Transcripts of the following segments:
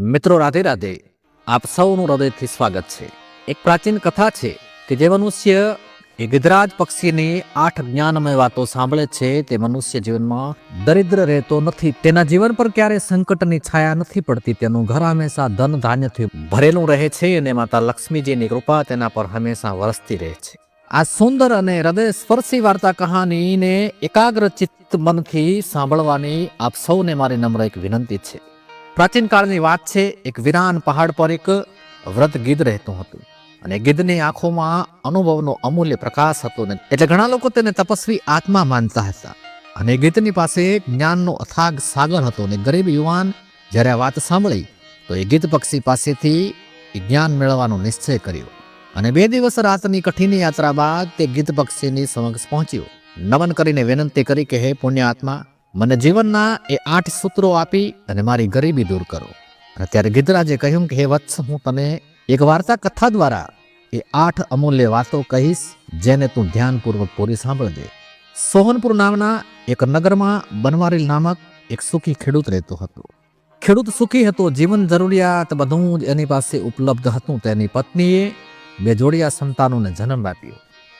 મિત્રો, રાધે રાધે. આપ સૌનું હૃદયથી સ્વાગત છે. એક પ્રાચીન કથા છે કે જે મનુષ્ય એ ગિધરાજ પક્ષીની આઠ જ્ઞાનમય વાતો સાંભળે છે. તે મનુષ્ય જીવનમાં દરિદ્ર રહેતો નથી. તેના જીવન પર ક્યારે સંકટની છાયા નથી પડતી. તેનું ઘર હંમેશા ધન ધાન્યથી ભરેલું રહે છે અને માતા લક્ષ્મીજીની કૃપા તેના પર હંમેશા વરસતી રહે છે. આ સુંદર અને હૃદય સ્પર્શી વાર્તા કહાનીને એકાગ્ર ચિત્ત મનથી સાંભળવાની આપ સૌને મારી નમ્ર એક વિનંતી છે. પ્રાચીન કાળની વાત છે, એક વિરાન પહાડ પર એક વ્રત ગીધ રહેતું હતું. અને ગીધની આંખોમાં અનુભવનો અમૂલ્ય પ્રકાશ હતો ને એટલે ઘણા લોકો તેને તપસ્વી આત્મા માનતા હતા. અને ગીધની પાસે જ્ઞાનનો અથાગ સાગર હતો ને ગરીબ યુવાન જ્યારે આ વાત સાંભળી, તો એ ગીધ પક્ષી પાસેથી જ્ઞાન મેળવવાનો નિશ્ચય કર્યો. અને બે દિવસ રાતની કઠિન યાત્રા બાદ તે ગીધ પક્ષીની સમક્ષ પહોંચ્યો. નમન કરીને વિનંતી કરી કે, હે પુણ્ય આત્મા મને જીવનના એ આઠ સૂત્રો આપી અને મારી ગરીબી દૂર કરો. અને ત્યારે ગિધરાજે કહ્યું કે, હે વત્સ, હું તને એક વાર્તા કથા દ્વારા એ આઠ અમૂલ્ય વાતો કહીશ, જેને તું ધ્યાનપૂર્વક પૂરી સાંભળજે. સોહનપુર નામના એક નગરમાં બનવારીલ નામક એક સુખી ખેડૂત રહેતો હતો. ખેડૂત સુખી હતો, જીવન જરૂરિયાત બધું જ એની પાસે ઉપલબ્ધ હતું. તેની પત્નીએ બે જોડિયા સંતાનોને જન્મ આપ્યો.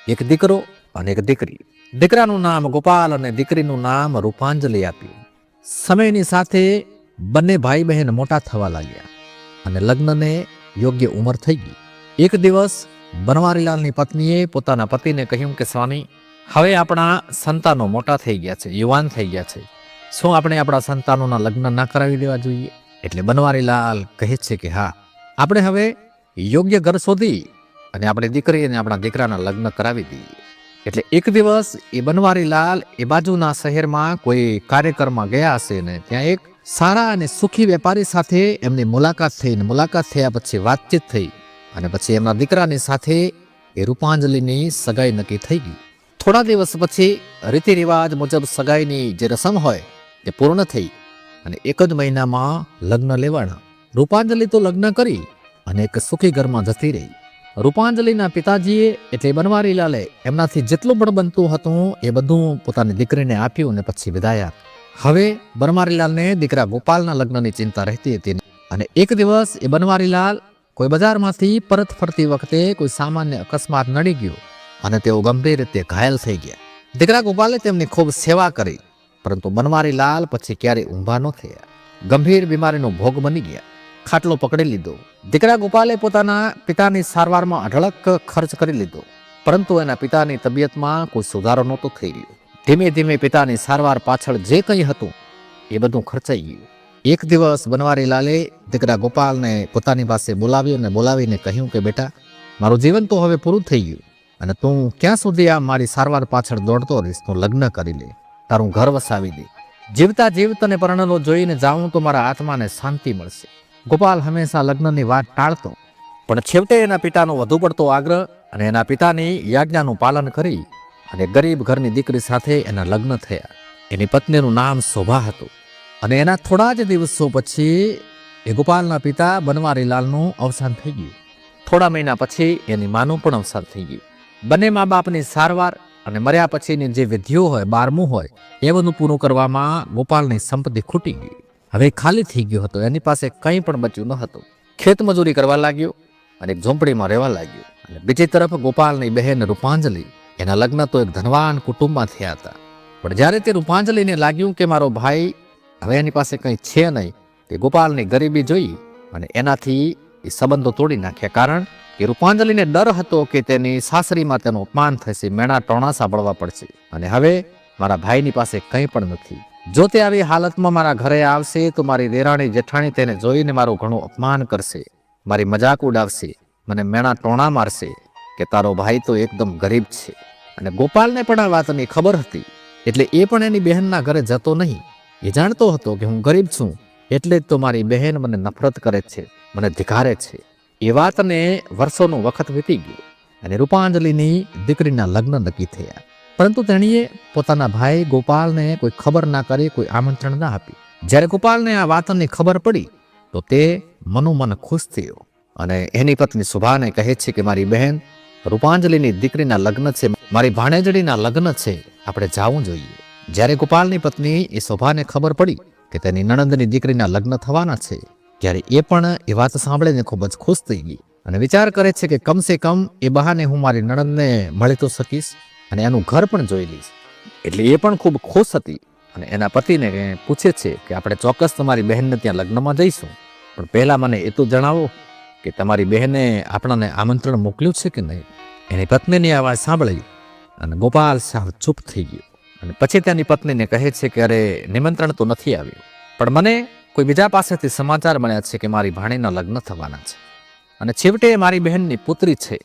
એક દીકરો અને એક દીકરી. દીકરાનું નામ ગોપાલ અને દીકરીનું નામ રૂપાંજલિ આપ્યું સમયની સાથે બંને ભાઈ બહેન મોટા થવા લાગ્યા અને લગ્નને યોગ્ય ઉંમર થઈ ગઈ. એક દિવસ બનવારીલાલની પત્નીએ પોતાના પતિને કહ્યું કે, સ્વામી, હવે આપણા સંતાનો મોટા થઈ ગયા છે, યુવાન થઈ ગયા છે. શું આપણે આપણા સંતાનોના લગ્ન ના કરાવી દેવા જોઈએ? એટલે બનવારીલાલ કહે છે કે, હા, આપણે હવે યોગ્ય ઘર શોધી અને આપણી દીકરી અને આપણા દીકરાના લગ્ન કરાવી દઈએ. એટલે એક દિવસ એ બનવારીલાલ એ બાજુના શહેરમાં કોઈ કાર્યક્રમમાં ગયા હશે ને ત્યાં એક સારા અને સુખી વેપારી સાથે એમની મુલાકાત થઈ ને મુલાકાત થયા પછી વાતચીત થઈ અને પછી એમના દીકરાની સાથે એ રૂપાંજલિની સગાઈ નક્કી થઈ ગઈ. થોડા દિવસ પછી રીતિ રિવાજ મુજબ સગાઈની જે રસમ હોય તે પૂર્ણ થઈ અને એક જ મહિનામાં લગ્ન લેવાના. રૂપાંજલિ તો લગ્ન કરી અને એક સુખી ઘરમાં જતી રહી. રૂપાંજલિના પિતાજીએ એટલે બનવારીલાલે એમનાથી જેટલું પણ બનતું હતું એ બધું પોતાની દીકરીને આપ્યું અને પછી વિદાય હવે બનવારીલાલને દીકરા ગોપાલના લગ્નની ચિંતા રહેતી હતી અને એક દિવસ એ બનવારીલાલ કોઈ બજારમાંથી પરત ફરતી વખતે કોઈ સામાન્ય અકસ્માત નડી ગયો અને તેઓ ગંભીર રીતે ઘાયલ થઈ ગયા. દીકરા ગોપાલે તેમની ખૂબ સેવા કરી, પરંતુ બનવારીલાલ પછી ક્યારેય ઊંભા ન થયા. ગંભીર બીમારીનો ભોગ બની ગયા. ખાટલો પકડી લીધો. દીકરા ગોપાલે પોતાના પિતાની સારવારમાં અઢળક ખર્ચ કરી લીધો. પરંતુ એના પિતાની તબિયતમાં કોઈ સુધારો નહોતો થઈ રહ્યો. ધીમે ધીમે પિતાની સારવાર પાછળ જે કંઈ હતું, એ બધું ખર્ચાઈ ગયું. એક દિવસ બનવારીલાલે દીકરા ગોપાલને પોતાની પાસે બોલાવ્યો અને બોલાવીને કહ્યું કે, બેટા, મારું જીવન તો હવે પૂરું થઈ ગયું અને તું ક્યાં સુધી આ મારી સારવાર પાછળ દોડતો રહીશ, તું લગ્ન કરી લે, તારું ઘર વસાવી દે. જીવતા જીવ તને પરણલો જોઈને જાઉં તો મારા આત્માને શાંતિ મળશે. ગોપાલ હંમેશા લગ્નની વાત ટાળતો. પણ છેવટે એના પિતાનો વધુ પડતો આગ્રહ અને એના પિતાની યાજ્ઞાનું પાલન કરી અને ગરીબ ઘરની દીકરી સાથે એના લગ્ન થયા. એની પત્નીનું નામ શોભા હતું. અને એના થોડા જ દિવસો પછી એ ગોપાલના પિતા બનવારીલાલનું અવસાન થઈ ગયું. થોડા મહિના પછી એની માનું પણ અવસાન થઈ ગયું. બંને મા બાપની સારવાર અને મર્યા પછીની જે વિધિઓ હોય, બારમું હોય એ બધું પૂરું કરવામાં ગોપાલની સંપત્તિ ખૂટી ગઈ. હવે ખાલી થઈ ગયો હતો, એની પાસે કંઈ પણ બચ્યું ન હતું. ખેત મજૂરી કરવા લાગ્યો અને એક ઝોંપડીમાં રહેવા લાગ્યો અને બીજી તરફ ગોપાલની બહેન રૂપાંજલિ, એના લગ્ન તો એક ધનવાન કુટુંબમાં થયા હતા. પણ જ્યારે તે રૂપાંજલિને લાગ્યું કે મારો ભાઈ હવે એની પાસે કંઈ છે નહીં, તે ગોપાલની ગરીબી જોઈ અને એનાથી એ સંબંધો તોડી નાખ્યા. કારણ કે રૂપાંજલિને ડર હતો કે તેની સાસરીમાં તેનું અપમાન થશે, મેણા ટોણા સાંભળવા પડશે. અને હવે મારા ભાઈની પાસે કંઈ પણ નથી. જો તે આવી હાલતમાં મારા ઘરે આવશે, તો મારી દેરાણી જેઠાણી તેને જોઈને મારું ઘણું અપમાન કરશે. મારી મજાક ઉડાવશે, મને મેણા ટોણા મારશે કે તારો ભાઈ તો એકદમ ગરીબ છે. અને ગોપાલને પણ આ વાતની ખબર હતી. એટલે એ પણ એની બહેનના ઘરે જતો નહીં. એ જાણતો હતો કે હું ગરીબ છું, એટલે જ તો મારી બહેન મને નફરત કરે છે, મને ધિકારે છે. એ વાતને વર્ષોનું વખત વીતી ગયું અને રૂપાંજલિની દીકરીના લગ્ન નક્કી થયા. પરંતુ તેણીએ પોતાના ભાઈ ગોપાલને કોઈ ખબર ના કરી, કોઈ આમંત્રણ ના આપી. જ્યારે ગોપાલને આ વાતની ખબર પડી, તો તે મનોમન ખુશ થયો અને એની પત્ની સુભાને કહે છે કે, મારી બહેન, રૂપાંજલિની દીકરીના લગ્ન છે, મારી ભાણેજડીના લગ્ન છે, આપણે જાવું જોઈએ. જ્યારે ગોપાલની પત્ની એ શોભાને ખબર પડી કે તેની નણંદની દીકરીના લગ્ન થવાના છે, ત્યારે એ પણ એ વાત સાંભળીને ખૂબ જ ખુશ થઈ ગઈ અને વિચાર કરે છે કે, કમસે કમ એ બહાને હું મારી નણંદને મળી તો શકીશ? અને એનું ઘર પણ જોઈ લઈશ. એટલે એ પણ ખૂબ ખુશ હતી. અને એના પતિને પૂછે છે કે આપણે ચોક્કસ તમારી બહેનને ત્યાં લગ્નમાં જઈશું. પણ પહેલાં મને એ તો જણાવો કે તમારી બહેને આપણાને આમંત્રણ મોકલ્યું છે કે નહીં? એની પત્નીની અવાજ સાંભળી અને ગોપાલ સાહેબ ચૂપ થઈ ગયો. અને પછી તેની પત્નીને કહે છે કે અરે, નિમંત્રણ તો નથી આવ્યું. પણ મને કોઈ બીજા પાસેથી સમાચાર મળ્યા છે કે મારી ભાણીના લગ્ન થવાના છે. અને છેવટે મારી બહેનની પુત્રી છે.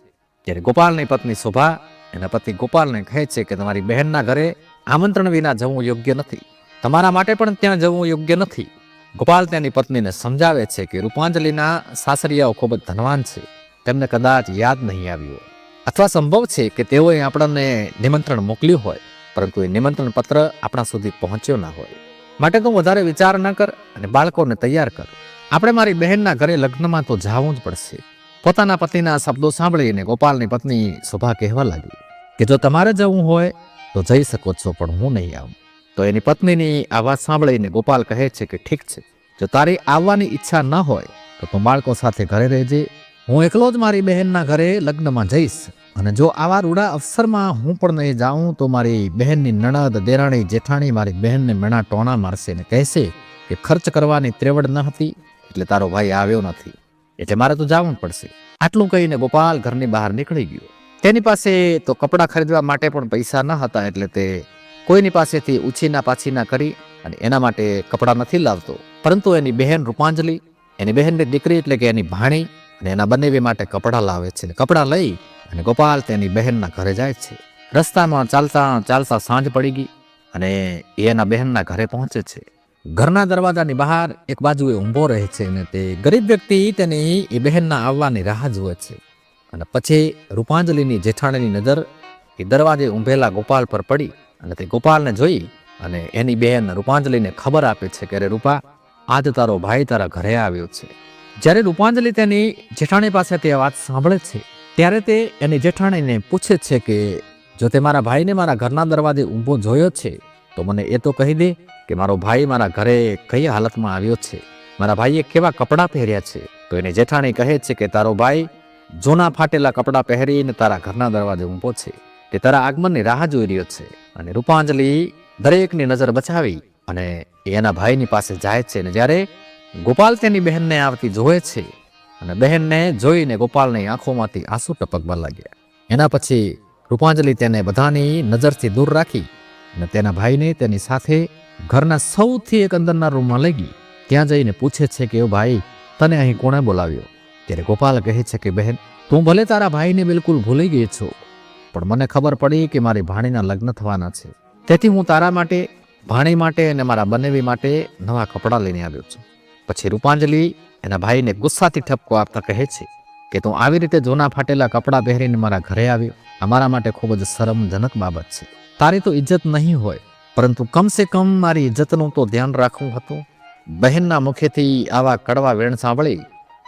જ્યારે ગોપાલની પત્ની શોભા એના પતિ ગોપાલને કહે છે કે તમારી બહેનના ઘરે આમંત્રણ વિના જવું યોગ્ય નથી. તમારા માટે પણ ત્યાં જવું યોગ્ય નથી. ગોપાલ તેની પત્નીને સમજાવે છે કે રૂપાંજલિના સાસરિયાઓ ખૂબ જ ધનવાન છે. તેમને કદાચ યાદ નહીં આવ્યું હોય. અથવા સંભવ છે કે તેઓએ આપણને નિમંત્રણ મોકલ્યું હોય, પરંતુ એ નિમંત્રણ પત્ર આપણા સુધી પહોંચ્યો ના હોય. માટે તું વધારે વિચાર ન કર અને બાળકોને તૈયાર કર. આપણે મારી બહેનના ઘરે લગ્નમાં તો જવું જ પડશે. પોતાના પતિના શબ્દો સાંભળીને ગોપાલની પત્ની શોભા કહેવા લાગી. કે જો તમારે જવું હોય, તો જઈ શકો છો, પણ હું નહીં આવું. તો એની પત્નીની આ વાત સાંભળીને ગોપાલ કહે છે કે ઠીક છે, જો તારી આવવાની ઈચ્છા ન હોય, તો તું બાળકો સાથે ઘરે રહેજે. હું એકલો જ મારી બહેનના ઘરે લગ્નમાં જઈશ. અને જો આવા રૂડા અવસરમાં હું પણ નહીં જાઉં, તો મારી બહેનની નણદ દેરાણી જેઠાણી મારી બહેનને મેણા ટોણા મારશે ને કહેશે કે ખર્ચ કરવાની ત્રેવડ ન હતી, એટલે તારો ભાઈ આવ્યો નથી. એટલે મારે તો જવું પડશે. આટલું કહીને ગોપાલ ઘરની બહાર નીકળી ગયો. તેની પાસે તો કપડાં ખરીદવા માટે પણ પૈસા ન હતા એટલે તે કોઈની પાસેથી ઉછીના પાછીના કરી અને એના માટે કપડાં નથી લાવતો. પરંતુ એની બહેન રૂપાંજલિ, એની બહેનની દીકરી એટલે કે એની ભાણી અને એના બંને માટે કપડાં લાવે છે. કપડાં લઈ અને ગોપાલ તેની બહેનના ઘરે જાય છે. રસ્તામાં ચાલતા ચાલતા સાંજ પડી ગઈ અને એ એના બહેનના ઘરે પહોંચે છે. ઘરના દરવાજાની બહાર એક બાજુએ ઊંભો રહે છે અને તે ગરીબ વ્યક્તિ તેની એ બહેનના આવવાની રાહ જુએ છે. અને પછી રૂપાંજલિની જેઠાણીની નજર એ દરવાજે ઊંભેલા ગોપાલ પર પડી અને તે ગોપાલને જોઈ અને એની બહેન રૂપાંજલિને ખબર આપે છે કે અરે રૂપા, આજ તારો ભાઈ તારા ઘરે આવ્યો છે. જ્યારે રૂપાંજલિ તેની જેઠાણી પાસે તે વાત સાંભળે છે, ત્યારે તે એની જેઠાણીને પૂછે છે કે, જો તે મારા ભાઈને મારા ઘરના દરવાજે ઊંભો જોયો છે, તો મને એ તો કહી દે કે મારો ભાઈ મારા ઘરે કઈ હાલતમાં આવ્યો છે. મારા ભાઈએ કેવા કપડાં પહેર્યા છે? તો એની જેઠાણી કહે છે કે, તારો ભાઈ જૂના ફાટેલા કપડાં પહેરીને તારા ઘરના દરવાજે ઊભો છે તે તારા આગમનની રાહ જોઈ રહ્યો છે અને રૂપાંજલિ દરેકની નજર બચાવી અને એના ભાઈની પાસે જાય છે અને જ્યારે ગોપાલ તેની બહેનને આવતી જોવે છે અને બહેનને જોઈને ગોપાલની આંખોમાંથી આંસુ ટપકવા લાગ્યા. એના પછી રૂપાંજલિ તેને બધાની નજરથી દૂર રાખી અને તેના ભાઈને તેની સાથે ઘરના સૌથી એક અંદરના રૂમમાં લઈ ગઈ. ત્યાં જઈને પૂછે છે કે, "ઓ ભાઈ, તને અહીં કોણે બોલાવ્યો? ત્યારે ગોપાલ કહે છે કે, બહેન, તું ભલે તારા ભાઈને બિલકુલ ભૂલી ગઈ છો, પણ મને ખબર પડી કે મારી ભાણીના લગ્ન થવાના છે. તેથી હું તારા માટે, ભાણી માટે અને મારા બનેવી માટે નવા કપડાં લઈને આવ્યો છું. પછી રૂપાંજલિ એના ભાઈને ગુસ્સાથી ઠપકો આપતા કહે છે કે, તું આવી રીતે જૂના ફાટેલા કપડાં પહેરીને મારા ઘરે આવ્યો. અમારા માટે ખૂબ જ શરમજનક બાબત છે. તારી તો ઇજ્જત નહીં હોય, પરંતુ કમસે કમ મારી ઇજ્જતનું તો ધ્યાન રાખવું હતું. બહેનના મુખેથી આવા કડવા વેણ સાંભળી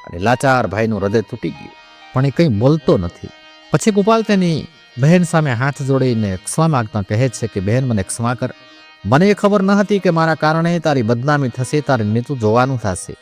અને લાચાર ભાઈનું હૃદય તૂટી ગયું. પણ એ કંઈ બોલતો નથી. પછી ગોપાલ તેની બહેન સામે હાથ જોડીને ક્ષમા માગતા કહે છે કે, બહેન, મને ક્ષમા કર. મને એ ખબર ન હતી કે મારા કારણે તારી બદનામી થશે, તારી નીતું જોવાનું થશે.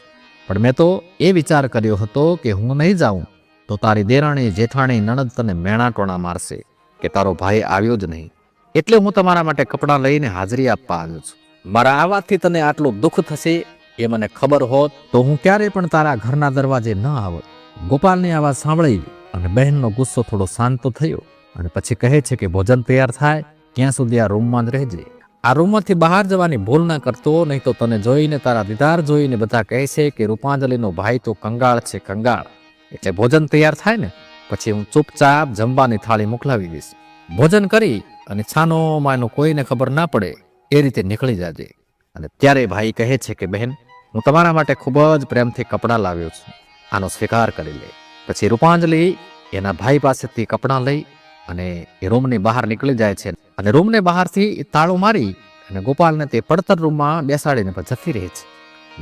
પણ મેં તો એ વિચાર કર્યો હતો કે હું નહીં જાઉં, તો તારી દેરાણી, જેઠાણી, નણદ તને મેણા ટોણા મારશે કે તારો ભાઈ આવ્યો જ નહીં. એટલે હું તમારા માટે કપડાં લઈને હાજરી આપવા આવ્યો છું. મારા આવાથી તને આટલું દુઃખ થશે એ મને ખબર હોત તો હું ક્યારેય પણ તારા ઘરના દરવાજે ન આવત. ગોપાલની આવાજ સાંભળી અને બહેનનો ગુસ્સો થોડો શાંત થયો અને પછી કહે છે કે ભોજન તૈયાર થાય, ત્યાં સુધી આ રૂમમાં જ રહેજે. આ રૂમમાંથી બહાર જવાની ભૂલ ના કરતો, નહીં તો તને જોઈને તારા દીદાર જોઈને બધા કહે છે કે રૂપાંજલિનો ભાઈ તો કંગાળ છે કંગાળ. એટલે ભોજન તૈયાર થાય ને, પછી હું ચૂપચાપ જમવાની થાળી મોકલાવી દઈશ. ભોજન કરી અને છાનો માનો કોઈને ખબર ના પડે, એ રીતે નીકળી જાજે. અને ત્યારે ભાઈ કહે છે કે બહેન હું તમારા માટે ખૂબ જ પ્રેમથી કપડાં લાવ્યો છું. આનો સ્વીકાર કરી લે. પછી રૂપાંજલિ એના ભાઈ પાસેથી કપડાં લઈ અને એ રૂમની બહાર નીકળી જાય છે. અને રૂમને બહારથી તાળું મારી અને ગોપાલને તે પડતર રૂમમાં બેસાડીને જતી રહે છે.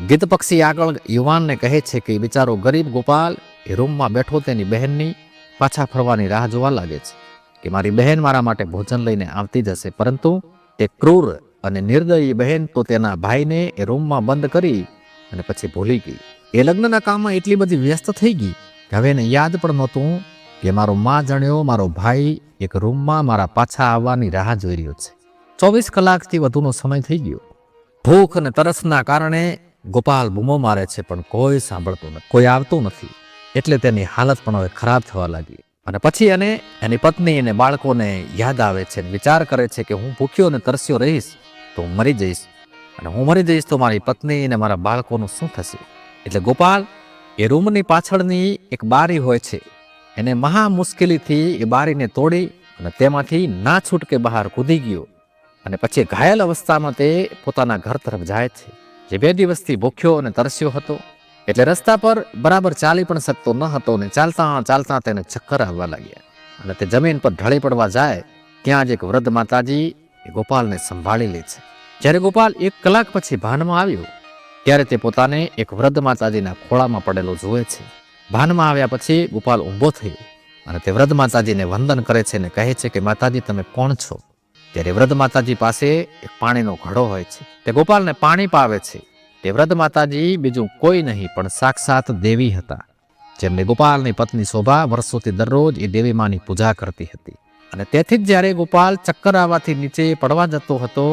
ગીત પક્ષી આગળ યુવાનને કહે છે કે, બિચારો ગરીબ ગોપાલ, એ રૂમમાં બેઠો તેની બહેનની પાછા ફરવાની રાહ જોવા લાગે છે કે મારી બહેન મારા માટે ભોજન લઈને આવતી જશે. પરંતુ તે ક્રૂર અને નિર્દયી બહેન તો તેના ભાઈને એ રૂમમાં બંધ કરી અને પછી ભૂલી ગઈ. એ લગ્નના કામમાં એટલી બધી વ્યસ્ત થઈ ગઈ કે હવે એને યાદ પણ નહોતું કે મારો મા જણ્યો, મારો ભાઈ એક રૂમમાં મારા પાછા આવવાની રાહ જોઈ રહ્યો છે. ચોવીસ કલાકથી વધુનો સમય થઈ ગયો. ભૂખ અને તરસના કારણે ગોપાલ બૂમો મારે છે પણ કોઈ સાંભળતું નથી કોઈ આવતું નથી. એટલે તેની હાલત પણ હવે ખરાબ થવા લાગી. અને પછી એને, એની પત્ની અને બાળકોને યાદ આવે છે વિચાર કરે છે કે હું ભૂખ્યો અને તરસ્યો રહીશ, તો હું મરી જઈશ. અને હું મરી જઈશ તો મારી પત્ની અને મારા બાળકોનું શું થશે? એટલે ગોપાલ, એ રૂમની પાછળની એક બારી હોય છે. એને મહા મુશ્કેલીથી એ બારીને તોડી અને તેમાંથી ના છૂટકે બહાર કૂદી ગયો. અને પછી ઘાયલ અવસ્થામાં તે પોતાના ઘર તરફ જાય છે. જે બે દિવસથી ભૂખ્યો અને તરસ્યો હતો. એટલે રસ્તા પર બરાબર ચાલી પણ શકતો ન હતો ને ચાલતા ચાલતા તેને ચક્કર આવવા લાગ્યા. અને તે જમીન પર ઢળી પડવા જાય, ત્યાં જ એક વૃદ્ધ માતાજી ગોપાલને સંભાળી લે છે. જ્યારે ગોપાલ એક કલાક પછી ભાનમાં આવ્યો, ત્યારે તે પોતાને એક વૃદ્ધ માતાજીના ખોળામાં પડેલો જુએ છે. ભાનમાં આવ્યા પછી ગોપાલ ઊભો થયો અને તે વૃદ્ધ માતાજીને વંદન કરે છે અને કહે છે કે, માતાજી, તમે કોણ છો? ત્યારે વૃદ્ધ માતાજી પાસે એક પાણીનો ઘડો હોય છે. તે ગોપાલને પાણી પાવે છે. તે વૃદ્ધ માતાજી બીજું કોઈ નહીં, પણ સાક્ષાત દેવી હતા, જેમને ગોપાલની પત્ની શોભા વર્ષોથી દરરોજ એ દેવી માની પૂજા કરતી હતી. અને તેથી જ જ્યારે ગોપાલ ચક્કર આવવાથી નીચે પડવા જતો હતો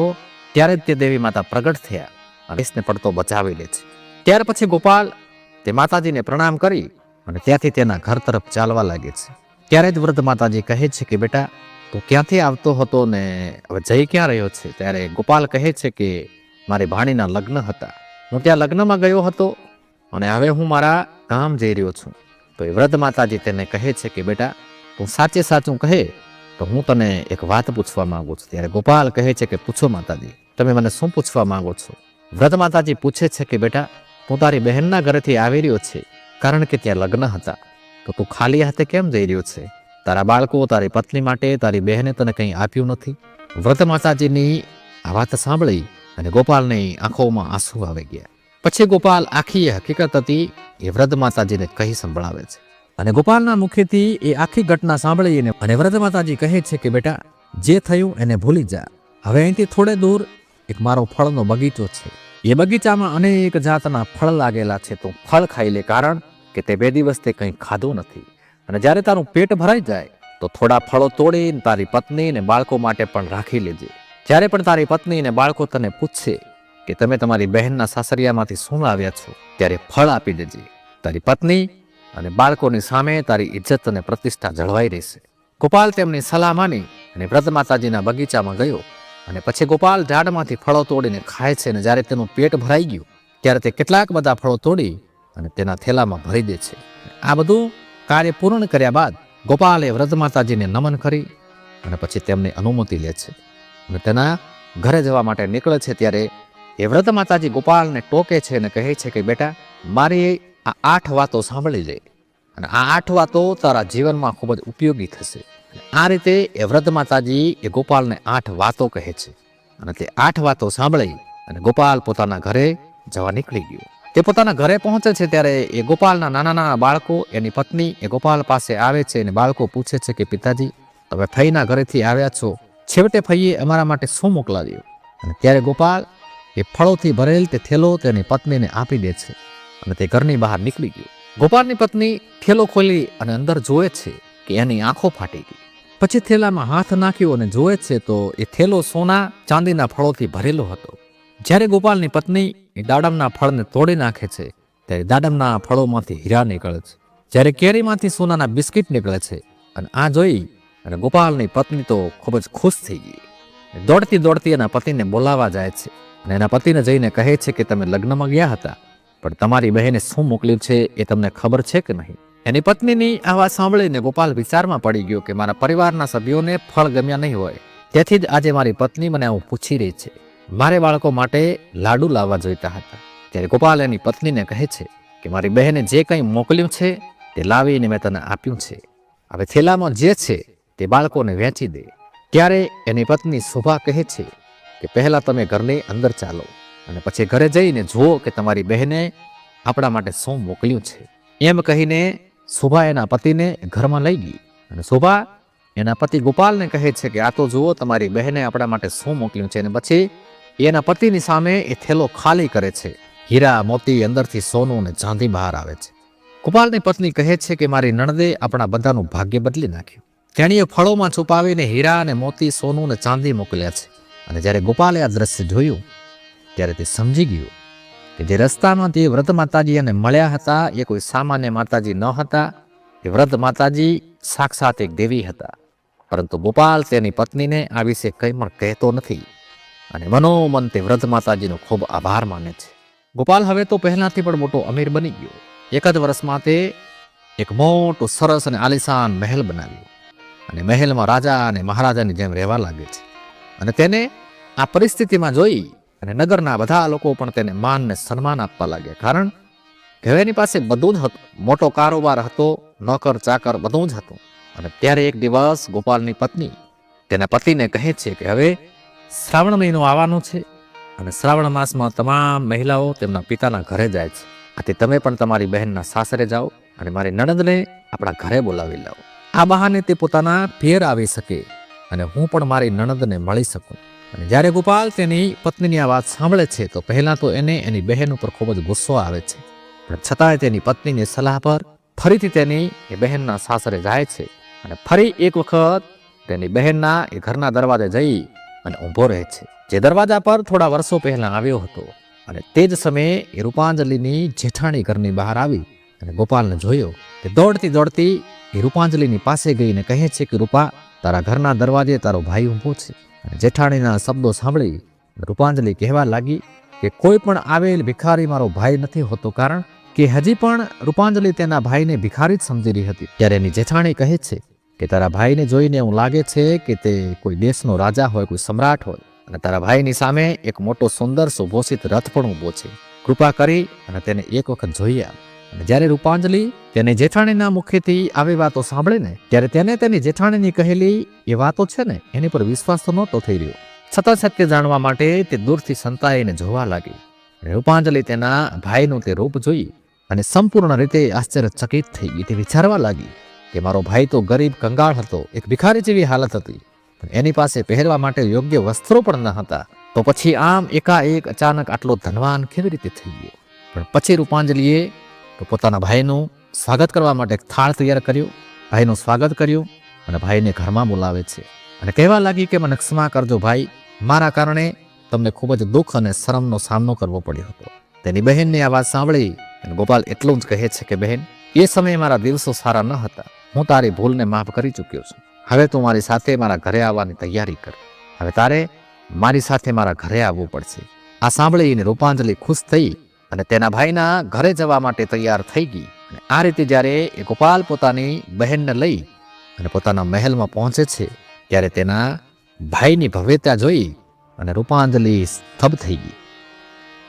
ત્યારે જ તે દેવી માતા પ્રગટ થયા અને દેશને પડતો બચાવી લે છે. ત્યાર પછી ગોપાલ તે માતાજીને પ્રણામ કરી અને ત્યાંથી તેના ઘર તરફ ચાલવા લાગે છે. ત્યારે જ વૃદ્ધ માતાજી કહે છે કે, બેટા, તું ક્યાંથી આવતો હતો ને હવે જઈ ક્યાં રહ્યો છે? ત્યારે ગોપાલ કહે છે કે, મારી ભાણીના લગ્ન હતા. હું ત્યાં લગ્નમાં ગયો હતો અને હવે હું મારા ગામ જઈ રહ્યો છું. તો એ વૃદ્ધ માતાજી તેને કહે છે કે, બેટા, તું સાચે સાચું કહે તો હું તને એક વાત પૂછવા માંગુ છું. ત્યારે ગોપાલ કહે છે કે પૂછો માતાજી, તમે મને શું પૂછવા માંગો છો? વ્રત માતાજી પૂછે છે કે બેટા તું તારી બહેનના ઘરેથી આવી રહ્યો છે, કારણ કે ત્યાં લગ્ન હતા. તો તું ખાલી હાથે કેમ જઈ રહ્યો છે? તારા બાળકો તારી પત્ની માટે તારી બહેને તને કંઈ આપ્યું નથી? વ્રત માતાજીની આ વાત સાંભળી અને ગોપાલની આંખોમાં આંસુ આવી ગયા. પછી ગોપાલ આખી હકીકત હતી, એ વ્રત માતાજીને કહી સંભળાવે છે. અને ગોપાલના મુખેથી એ આખી ઘટના સાંભળીને અને વ્રત માતાજી કહે છે કે, બેટા, જે થયું એને ભૂલી જા. હવે અહીંથી થોડે દૂર એક મારો ફળનો બગીચો છે. એ બગીચામાં અનેક જાતના ફળ લાગેલા છે. તો ફળ ખાઈ લે કારણ કે તે બે દિવસ તે કંઈ ખાધું નથી. અને જ્યારે તારું પેટ ભરાઈ જાય, તો થોડા ફળો તોડીને તારી પત્ની અને બાળકો માટે પણ રાખી લેજે. જ્યારે પણ તારી પત્ની અને બાળકો તને પૂછશે કે, તમે તમારી બહેનના સાસરિયામાંથી શું લાવ્યા છો? ત્યારે ફળ આપી દેજે. તારી પત્ની અને બાળકોની સામે તારી ઇજ્જત અને પ્રતિષ્ઠા જળવાઈ રહેશે. ગોપાલ તેમની સલાહ માની અને વ્રત માતાજીના બગીચામાં ગયો અને પછી ગોપાલ ઝાડમાંથી ફળો તોડીને ખાય છે અને જ્યારે તેનું પેટ ભરાઈ ગયું, ત્યારે તે કેટલાક બધા ફળો તોડી અને તેના થેલામાં ભરી દે છે. આ બધું કાર્ય પૂર્ણ કર્યા બાદ ગોપાલે વ્રત માતાજીને નમન કરી અને પછી તેમની અનુમતિ લે છે. અને તેના ઘરે જવા માટે નીકળે છે ત્યારે એ વ્રત માતાજી ગોપાલને ટોકે છે અને કહે છે કે બેટા, મારી આ આઠ વાતો સાંભળી લે. અને આ આઠ વાતો તારા જીવનમાં ખૂબ જ ઉપયોગી થશે. આ રીતે એ વ્રત માતાજી એ ગોપાલને આઠ વાતો કહે છે. અને તે આઠ વાતો સાંભળી અને ગોપાલ પોતાના ઘરે જવા નીકળી ગયો. તે પોતાના ઘરે પહોંચે છે ત્યારે એ ગોપાલના નાના નાના બાળકો, એની પત્ની, એ ગોપાલ પાસે આવે છે અને બાળકો પૂછે છે કે, પિતાજી, તમે ફઈના ઘરેથી આવ્યા છો. છેવટે ફઈએ અમારા માટે શું મોકલાવ્યું? અને ત્યારે ગોપાલ એ ફળોથી ભરેલ તે થેલો તેની પત્નીને આપી દે છે. અને તે ઘરની બહાર નીકળી ગયો. ગોપાલની પત્ની થેલો ખોલી અને અંદર જોવે છે કે એની આંખો ફાટી ગઈ. પછી થેલામાં હાથ નાખ્યો અને જોવે છે તો એ થેલો સોના ચાંદીના ફળોથી ભરેલો હતો. જ્યારે ગોપાલની પત્ની એ દાડમના ફળને તોડી નાખે છે, ત્યારે દાડમના ફળોમાંથી હીરા નીકળે છે. જ્યારે કેરીમાંથી સોનાના બિસ્કિટ નીકળે છે અને આ જોઈ અને ગોપાલની પત્ની તો ખૂબ જ ખુશ થઈ ગઈ. દોડતી દોડતી એના પતિને બોલાવવા જાય છે અને એના પતિને જઈને કહે છે કે તમે લગ્નમાં ગયા હતા. પણ તમારી બહેને શું મોકલ્યું છે એ તમને ખબર છે કે નહીં? એની પત્નીની આ વાત સાંભળીને ગોપાલ વિચારમાં પડી ગયો કે મારા પરિવારના સભ્યોને ફળ ગમ્યા નહીં હોય. તેથી જ આજે મારી પત્ની મને આવું પૂછી રહી છે. મારે બાળકો માટે લાડુ લાવવા જોઈતા હતા. ત્યારે ગોપાલ એની પત્નીને કહે છે કે મારી બહેને જે કંઈ મોકલ્યું છે તે લાવીને મેં તને આપ્યું છે. હવે થેલામાં જે છે તે બાળકોને વેચી દે. ત્યારે એની પત્ની શોભા કહે છે કે પહેલાં તમે ઘરની અંદર ચાલો. અને પછી ઘરે જઈને જુઓ કે તમારી બહેને આપણા માટે શું મોકલ્યું છે. એમ કહીને શોભા એના પતિને ઘરમાં લઈ ગઈ અને શોભા એના પતિ ગોપાલને કહે છે કે આ તો જુઓ તમારી બહેને આપણા માટે શું મોકલ્યું છે અને પછી એના પતિની સામે એ થેલો ખાલી કરે છે. હીરા, મોતી અંદરથી સોનું અને ચાંદી બહાર આવે છે. ગોપાલની પત્ની કહે છે કે મારી નણદે આપણા બધાનું ભાગ્ય બદલી નાખ્યું. તેણીએ ફળોમાં છુપાવીને હીરા અને મોતી, સોનું અને ચાંદી મોકલ્યા છે. અને જ્યારે ગોપાલે આ દ્રશ્ય જોયું ત્યારે તે સમજી ગયું કે જે રસ્તામાં તે વ્રત માતાજી એને મળ્યા હતા, એ કોઈ સામાન્ય માતાજી ન હતા. એ વ્રત માતાજી સાક્ષાત એક દેવી હતા. પરંતુ ગોપાલ તેની પત્નીને આ વિશે કંઈ પણ કહેતો નથી અને મનોમન તે વ્રત માતાજીનો ખૂબ આભાર માને છે. ગોપાલ હવે તો પહેલાંથી પણ મોટો અમીર બની ગયો. એક જ વર્ષમાં તે એક મોટું સરસ અને આલિશાન મહેલ બનાવ્યો અને મહેલમાં રાજા અને મહારાજાની જેમ રહેવા લાગે છે. અને તેને આ પરિસ્થિતિમાં જોઈ અને નગરના બધા લોકો પણ તેને માન ને સન્માન આપવા લાગ્યા. કારણ એની પાસે બધું જ હતું. મોટો કારોબાર હતો, નોકર ચાકર બધું જ હતું. અને ત્યારે એક દિવસ ગોપાલની પત્ની તેના પતિને કહે છે કે હવે શ્રાવણ મહિનો આવવાનો છે અને શ્રાવણ માસમાં તમામ મહિલાઓ તેમના પિતાના ઘરે જાય છે. આથી તમે પણ તમારી બહેનના સાસરે જાઓ અને મારી નણંદને આપણા ઘરે બોલાવી લાવો. આ બહાને તે પોતાના ફેર આવી શકે અને હું પણ મારી નણંદને મળી શકું. અને જ્યારે ગોપાલ તેની પત્નીની આ વાત સાંભળે છે, તો પહેલાં તો એને એની બહેન ઉપર ખૂબ જ ગુસ્સો આવે છે. પણ છતાંય તેની પત્નીની સલાહ પર ફરીથી તેની એ બહેનના સાસરે જાય છે અને ફરી એક વખત તેની બહેનના એ ઘરના દરવાજે જઈ અને ઊભો રહે છે. જે દરવાજા પર થોડા વર્ષો પહેલા આવ્યો હતો અને તે જ સમયે એ રૂપાંજલિની જેઠાણી ઘરની બહાર આવી અને ગોપાલને જોયો. તે દોડતી દોડતી એ રૂપાંજલિની પાસે ગઈને કહે છે કે, રૂપા, તારા ઘરના દરવાજે તારો ભાઈ ઊભો છે. જેઠાણીના શબ્દો સાંભળી રૂપાંજલિ કહેવા લાગી કે કોઈ પણ આવેલ ભિખારી મારો ભાઈ નથી હોતો કારણ કે હજી પણ રૂપાંજલિ તેના ભાઈને ભિખારી જ સમજી રહી હતી ત્યારે એની જેઠાણી કહે છે કે તારા ભાઈને જોઈને એવું લાગે છે કે તે કોઈ દેશનો રાજા હોય, કોઈ સમ્રાટ હોય અને તારા ભાઈની સામે એક મોટો સુંદર સુભોષિત રથ પણ ઊભો છે કૃપા કરી અને તેને એક વખત જોઈએ. અને જ્યારે રૂપાંજલિ તેને જેઠાણીના મુખેથી આવી વાતો સાંભળે ને, ત્યારે તેને તેની જેઠાણીની કહેલી એ વાતો છે ને, એની પર વિશ્વાસ તો નહોતો થઈ રહ્યો. છતાં સત્ય જાણવા માટે તે દૂરથી સંતાઈને જોવા લાગી. રૂપાંજલિ તેના ભાઈનું તે રૂપ જોઈ અને સંપૂર્ણ રીતે આશ્ચર્યચકિત થઈ ગઈ. તે વિચારવા લાગી કે મારો ભાઈ તો ગરીબ કંગાળ હતો, એક ભિખારી જેવી હાલત હતી. એની પાસે પહેરવા માટે યોગ્ય વસ્ત્રો પણ ન હતા. તો પછી આમ એકાએક અચાનક આટલો ધનવાન કેવી રીતે થઈ ગયો? પણ પછી રૂપાંજલિએ તો પોતાના ભાઈનું સ્વાગત કરવા માટે એક થાળ તૈયાર કર્યું. ભાઈનું સ્વાગત કર્યું અને ભાઈને ઘરમાં બોલાવે છે. અને કહેવા લાગી કે મને ક્ષમા કરજો ભાઈ, મારા કારણે તમને ખૂબ જ દુઃખ અને શરમનો સામનો કરવો પડ્યો હતો. તેની બહેનની આ વાત સાંભળી અને ગોપાલ એટલું જ કહે છે કે, બહેન, એ સમયે મારા દિવસો સારા ન હતા. હું તારી ભૂલને માફ કરી ચૂક્યો છું. હવે તું મારી સાથે મારા ઘરે આવવાની તૈયારી કર. હવે તારે મારી સાથે મારા ઘરે આવવું પડશે. આ સાંભળીને રૂપાંજલિ ખુશ થઈ અને તેના ભાઈના ઘરે જવા માટે તૈયાર થઈ ગઈ. અને આ રીતે જ્યારે એ ગોપાલ પોતાની બહેનને લઈ અને પોતાના મહેલમાં પહોંચે છે, ત્યારે તેના ભાઈની ભવ્યતા જોઈ અને રૂપાંજલિ સ્તબ્ધ થઈ ગઈ.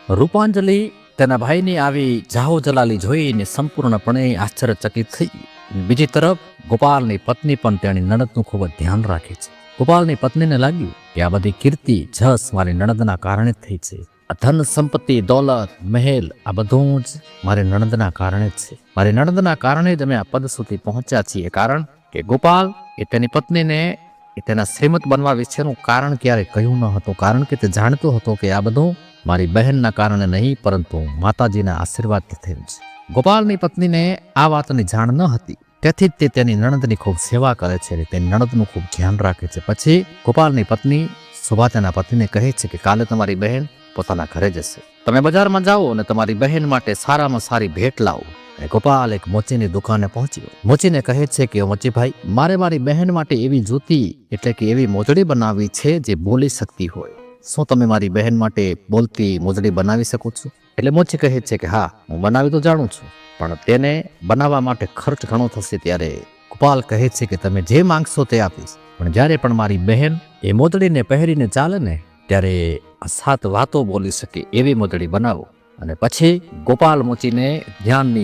રૂપાંજલિ તેના ભાઈની આવી જાહો જલાલી જોઈને સંપૂર્ણપણે આશ્ચર્યચકિત થઈ ગઈ. બીજી તરફ ગોપાલની પત્ની પણ તેની નણદનું ખૂબ જ ધ્યાન રાખે છે. ગોપાલની પત્નીને લાગ્યું કે આ બધી કીર્તિ જસ મારી નણદના કારણે જ થઈ છે. ધન સંપત્તિ, દોલત, મહેલ, આ બધું જ મારી નણદના કારણે જ છે. મારી નણદના કારણે જ અમે આ પદ સુધી પહોંચ્યા છીએ. કારણ કે ગોપાલ એ તેની પત્નીને એ તેના શ્રીમત બનવા વિશેનું કારણ ક્યારે કહ્યું ન હતું. કારણ કે તે જાણતો હતો કે આ બધું મારી બહેનના કારણે નહીં, પરંતુ માતાજીના આશીર્વાદથી થયું છે. ગોપાલની પત્નીને આ વાતની જાણ ન હતી. તેથી જ તે તેની નણંદની ખૂબ સેવા કરે છે અને તેની નણંદનું ખૂબ ધ્યાન રાખે છે. પછી ગોપાલની પત્ની શોભા તેના પતિને કહે છે કે કાલે તમારી બહેન પોતાના ઘરે જશે. તમે બજારમાં જાઓ અને તમારી બહેન માટે સારામાં સારી ભેટ લાવો. અને ગોપાલ એક મોચીની દુકાને પહોંચ્યો. મોચીને કહે છે કે મોચીભાઈ, મારે મારી બહેન માટે એવી જૂતી એટલે કે એવી મોજડી બનાવવી છે જે બોલી શકતી હોય. શું તમે મારી બહેન માટે બોલતી મોજડી બનાવી શકો છો? એટલે મોચી કહે છે કે, હા, હું બનાવી તો જાણું છું. પણ તેને બનાવવા માટે ખર્ચ ઘણો થશે ત્યારે ગોપાલ કહે છે કે, તમે જે માંગશો તે આપીશ. પણ જ્યારે પણ મારી બહેન એ મોજડીને પહેરીને ચાલે ને ત્યારે આ સાત વાતો બોલી શકે એવી મોજડી બનાવો અને પછી ગોપાલ મોચીને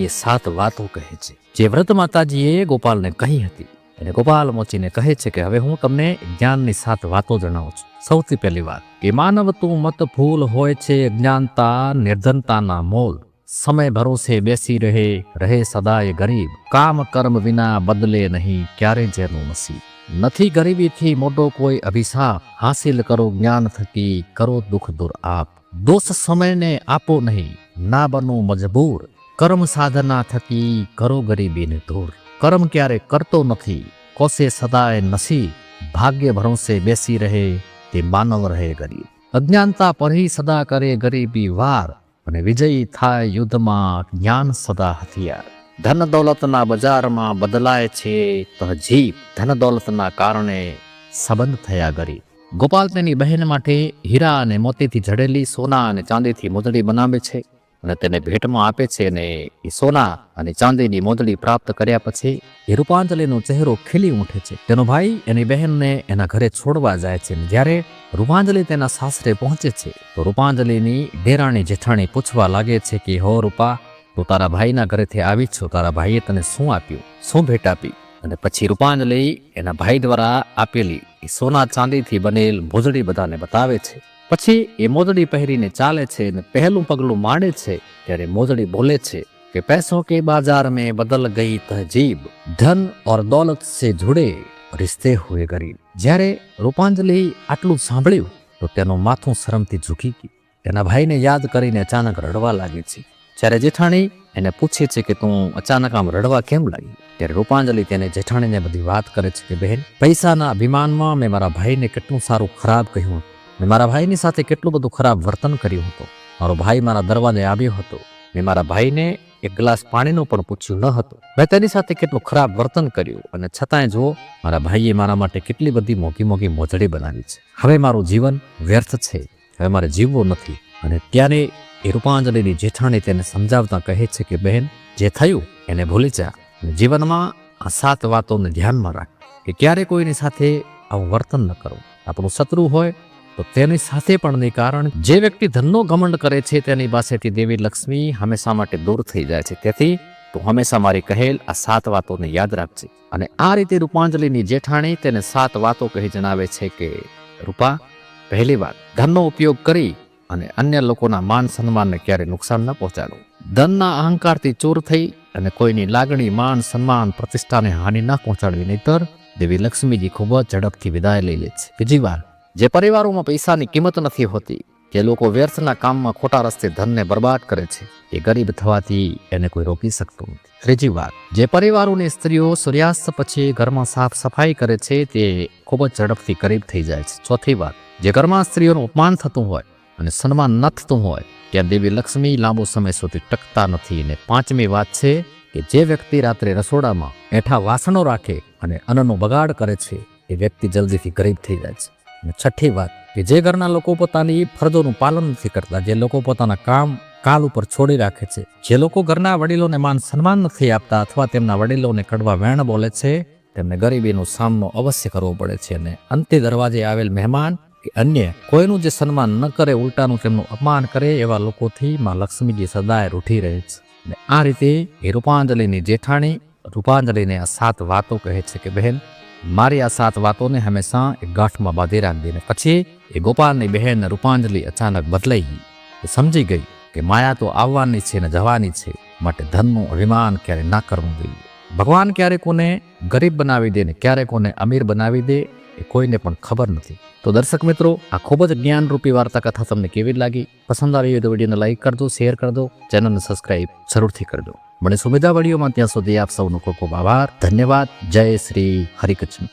એ સાત વાતો કહે છે. જે વ્રત માતાજીએ ગોપાલને કહી હતી અને ગોપાલ મોચીને કહે છે કે હવે હું તમને જ્ઞાનની સાત વાતો જણાવું છું. સૌથી પહેલી વાત, કે માનવ તું મત ફૂલ હોય છે અજ્ઞાનતા નિર્ધનતાના મોલ. સમય ભરોસે બેસી રહે રહે સદાય ગરીબ. કામ કર્મ વિના બદલે નહીં, ક્યારે જેનું નસીબ. નથી ગરીબીથી મોટો કોઈ અભિશાપ. હાસિલ કરો જ્ઞાન થકી, કરો દુઃખ દૂર આપ. દોષ સમયને આપો નહીં. ના બનો મજબૂર. કર્મ સાધના થકી કરો ગરીબીને દૂર. કર્મ ક્યારે કરતો નથી. કોસે સદાય નસી ભાગ્ય ભરોસે બેસી રહે તે માનવ રહે ગરીબ. અજ્ઞાનતા પરી સદા કરે ગરીબી વાર. અને વિજયી થાય યુદ્ધમાં જ્ઞાન સદા હથિયાર. ધન દોલતના બજારમાં બદલાય છે તહજીબ ધન દોલતના કારણે સંબંધ થયા ગરીબ ગોપાલ તેની બહેન માટે હીરા અને મોતીથી જડેલી સોના અને ચાંદીથી મોજડી બનાવે છે અને તેને ભેટમાં આપે છે અને એ સોના અને ચાંદીની મોજડી પ્રાપ્ત કર્યા પછી એ રૂપાંજલિનો ચહેરો ખીલી ઉઠે છે. તેનો ભાઈ એની બહેનને એના ઘરે છોડવા જાય છે જ્યારે રૂપાંજલિ તેના સાસરે પહોંચે છે તો રૂપાંજલિની ડેરાણી જેઠાણી પૂછવા લાગે છે કે, હો રૂપા તું તારા ભાઈના ઘરેથી આવી છો. તારા ભાઈએ તને શું આપ્યું? શું ભેટ આપી? અને પછી રૂપાંજલિ એના ભાઈ દ્વારા આપેલી એ સોના ચાંદીથી બનેલ મોજડી બધાને બતાવે છે. પછી એ મોજડી પહેરીને ચાલે છે અને પહેલું પગલું માંડે છે ત્યારે મોજડી બોલે છે કે પૈસો કે બાજાર મેં બદલ ગઈ તહજીબ. ધન ઓર દોલત સે જુડે, રિશ્તે હુએ ગરીબ. જ્યારે રૂપાંજલિ આટલું સાંભળ્યું તો તેનું માથું શરમથી ઝૂકી ગયું. તેના ભાઈને યાદ કરીને અચાનક રડવા લાગે છે. જ્યારે જેઠાણી એને પૂછે છે કે તું અચાનક આમ રડવા કેમ લાગી? ત્યારે રૂપાંજલિ તેને જેઠાણીને બધી વાત કરે છે કે, બહેન, પૈસાના અભિમાનમાં મેં મારા ભાઈને કેટલું સારું ખરાબ કહ્યું મેં મારા ભાઈની સાથે કેટલું બધું ખરાબ વર્તન કર્યું હતું. મારો ભાઈ મારા દરવાજે આવ્યો હતો. મેં મારા ભાઈને એક ગ્લાસ પાણીનું પણ પૂછ્યું ન હતું. મેં તેની સાથે કેટલું ખરાબ વર્તન કર્યું અને છતાંય જુઓ, મારા ભાઈએ મારા માટે કેટલી બધી મોંઘી મોંઘી મોજડી બનાવી છે. હવે મારું જીવન વ્યર્થ છે. હવે મારે જીવવું નથી. અને ત્યારે એ રૂપાંજલિની જેઠાણી તેને સમજાવતા કહે છે કે, બહેન, જે થયું એને ભૂલી જા જીવનમાં આ સાત વાતોને ધ્યાનમાં રાખ કે ક્યારે કોઈની સાથે આવું વર્તન ન કરો. આપણું શત્રુ હોય તો તેની સાથે પણ નહીં, કારણ જે વ્યક્તિ ધનનો ઘમંડ કરે છે તેની પાસેથી દેવી લક્ષ્મી હંમેશા માટે દૂર થઈ જાય છે. તેથી તું હંમેશા મારી કહેલ આ સાત વાતોને યાદ રાખજે. અને આ રીતે રૂપાંજલિની જેઠાણી તેને સાત વાતો કહી જણાવે છે કે, રૂપા, પહેલી વાત, ધનનો ઉપયોગ કરી અને અન્ય લોકોના માન સન્માનને ક્યારે નુકસાન ન પહોંચાડવું. ધનના અહંકારથી ચૂર થઈ અને કોઈની લાગણી, માન સન્માન, પ્રતિષ્ઠાને હાનિ ન પહોંચાડવી, નહીતર દેવી લક્ષ્મીજી ખૂબ જ ઝડપથી વિદાય લઈ લે છે. બીજી વાર, જે પરિવારોમાં પૈસાની કિંમત નથી હોતી જે લોકો વ્યર્થના કામમાં ખોટા રસ્તે ધનને બરબાદ કરે છે, એ ગરીબ થવાથી એને કોઈ રોકી શકતું નથી. ત્રીજી વાત જે પરિવારોની સ્ત્રીઓ સૂર્યાસ્ત પછી ઘરમાં સાફ સફાઈ કરે છે, તે ખૂબ જ ઝડપથી ગરીબ થઈ જાય છે. ચોથી વાત જે ઘરમાં સ્ત્રીઓનું અપમાન થતું હોય અને સન્માન ન થતું હોય ત્યાં દેવી લક્ષ્મી લાંબો સમય સુધી ટકતા નથી. અને પાંચમી વાત છે કે જે વ્યક્તિ રાત્રે રસોડામાં એઠા વાસણો રાખે અને અન્નનો બગાડ કરે છે, એ વ્યક્તિ જલ્દીથી ગરીબ થઈ જાય છે. અને છઠ્ઠી વાત કે જે ઘરના લોકો પોતાની ફરજોનું પાલન નથી કરતા, જે લોકો પોતાના કામ કાલ ઉપર છોડી રાખે છે, જે લોકો ઘરના વડીલોને માન સન્માન નથી આપતા અથવા તેમના વડીલોને કડવા વેણ બોલે છે, તેમને ગરીબીનો સામનો અવશ્ય કરવો પડે છે અને અંતે દરવાજે આવેલ મહેમાન કે અન્ય કોઈનું જે સન્માન ન કરે, ઉલટાનું તેમનું અપમાન કરે એવા લોકોથી માં લક્ષ્મીજી સદાય રૂઠી રહે છે. અને આ રીતે એ રૂપાંજલિની જેઠાણી, રૂપાંજલિને આ સાત વાતો કહે છે કે, બહેન, મારી આ સાત વાતોને હંમેશા એક ગાંઠમાં બાંધી રાખીને પછી એ ગોપાલની બહેન રૂપાંજલિ અચાનક બદલાઈ એ સમજી ગઈ કે માયા તો આવવાની છે ને જવાની છે, માટે ધનનું અભિમાન ક્યારે ના કરવું જોઈએ. ભગવાન ક્યારે કોને ગરીબ બનાવી દે ને ક્યારે કોને અમીર બનાવી દે એ કોઈને પણ ખબર નથી. તો દર્શક મિત્રો, આ ખૂબ જ જ્ઞાનરૂપી વાર્તા કથા તમને કેવી લાગી? પસંદ આવી હોય તો વિડીયોને લાઇક કરજો, શેર કરજો, ચેનલને સબસ્ક્રાઇબ જરૂરથી કરજો. મને સુવિધા વળીઓમાં ત્યાં સુધી આપ સૌનો ખૂબ ખૂબ આભાર. ધન્યવાદ. જય શ્રી હરિકૃષ્ણ.